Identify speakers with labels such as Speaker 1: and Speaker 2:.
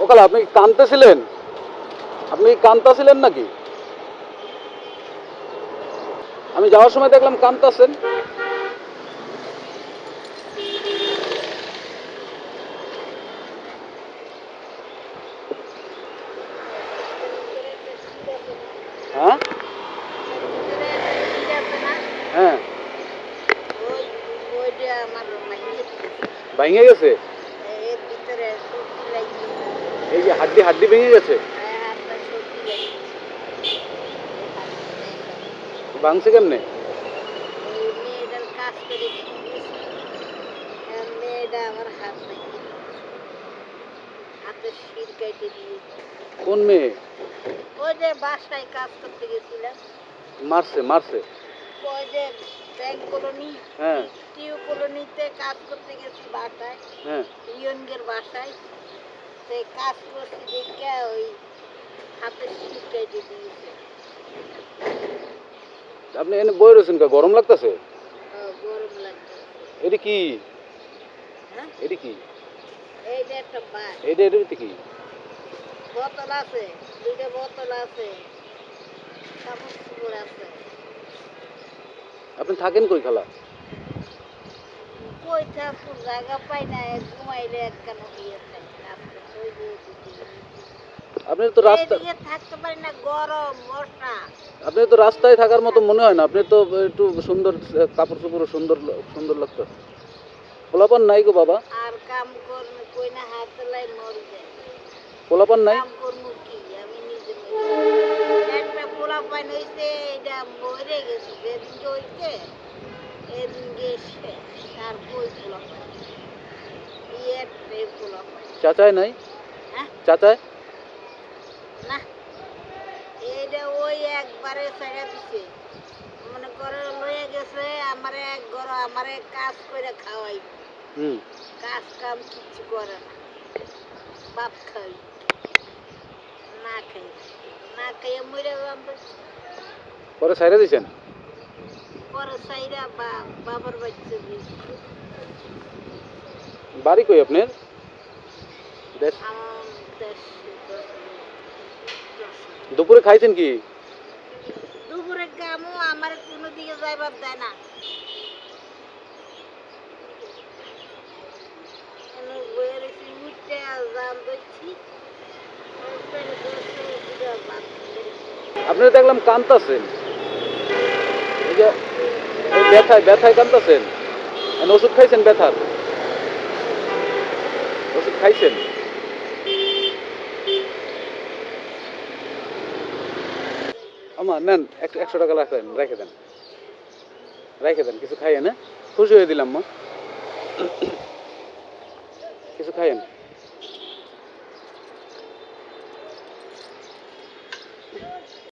Speaker 1: ওকালা আপনি কানতেছিলেন আপনি কানতেছিলেন নাকি? আমি যাওয়ার সময় দেখলাম কানতাছেন হ্যাঁ? হ্যাঁ। ভেঙে গেছে? এই যে হাড্ডি হাড্ডি ভেঙে গেছে। ভাঙছে কেমনে? কোন মেয়ে?
Speaker 2: ওই যে বাসায় কাজ করতে গেছিলাম
Speaker 1: মারছে মারছে।
Speaker 2: ওই যে ব্যাংক কলোনি
Speaker 1: হ্যাঁ।
Speaker 2: টিউ কলোনিতে কাজ করতে গেছি বাসায়।
Speaker 1: হ্যাঁ।
Speaker 2: ইয়নগের বাসায়। সে কাজ করছি দেখে ওই হাতের শির কেটে দিয়েছে।
Speaker 1: আপনি এনে বই রয়েছেন কা গরম লাগতেছে?
Speaker 2: গরম লাগছে
Speaker 1: এটি কি?
Speaker 2: হ্যাঁ?
Speaker 1: এটি কি?
Speaker 2: এই যে একটা বাস।
Speaker 1: এটা এটি কি?
Speaker 2: বোতল আছে দুইটা বোতল আছে কাপড় চোপড় আছে।
Speaker 1: আপনি থাকেন কই খালা?
Speaker 2: কই থাকুর জায়গা পাই না ঘুমাইলে একখানা দিয়ে থাকে রাস্তা ওই যে ওদিকে।
Speaker 1: আপনি তো রাস্তা
Speaker 2: থাকতে পারি না গরম বর্ষা।
Speaker 1: আপনি তো রাস্তায় থাকার মতো মনে হয় না। আপনি তো একটু সুন্দর কাপড় চোপড় সুন্দর সুন্দর লাগতো। পোলাপান নাই গো বাবা।
Speaker 2: আর কাম করব কই না হাত লাই মরে যায়
Speaker 1: পোলাপান নাই?
Speaker 2: কাম করব কি? আমি নিজে একটা পোলা হইছে এটা মরে গেছে যেদিনকে হইছে এদিনকে শেষ। আর কই পোলা পাইন বিয়ের প্রেম পোলা পাইন
Speaker 1: চাচায় নাই?
Speaker 2: হ্যাঁ?
Speaker 1: চাচায়
Speaker 2: না। এইটা ওই একবারে ছেড়ে দিছে। মনে করে লয়ে গেছে আমারে এক ঘর আমারে কাজ করে খাওয়াই।
Speaker 1: হুম।
Speaker 2: কাজ কাম কিচ্ছু করে না। বাপ খাই। না খাই। না খাইয়ে মরে
Speaker 1: পরে সাইরে দিছেন?
Speaker 2: পরে সাইরা বাবার বাচ্চা দিয়েছে
Speaker 1: বাড়ি কই আপনার? দেশ। দুপুরে খাইছেন কি?
Speaker 2: দুপুরে কামও আমার কোনো দিকে যাইবার দেয় না। এনে বইয়ে রেখে উঠতে জাম দিচ্ছি।
Speaker 1: আপনি দেখলাম কান্তাছেন। এই যে ব্যথায় ব্যথায় কান্তাছেন। ওষুধ খাইছেন ব্যথার? ওষুধ খাইছেন? আমার, নেন এক- একশো টাকা রাখেন রেখে দেন। রেখে দেন, কিছু খাইয়ে না। খুশি হয়ে দিলাম, মা। কিছু খাইয়েন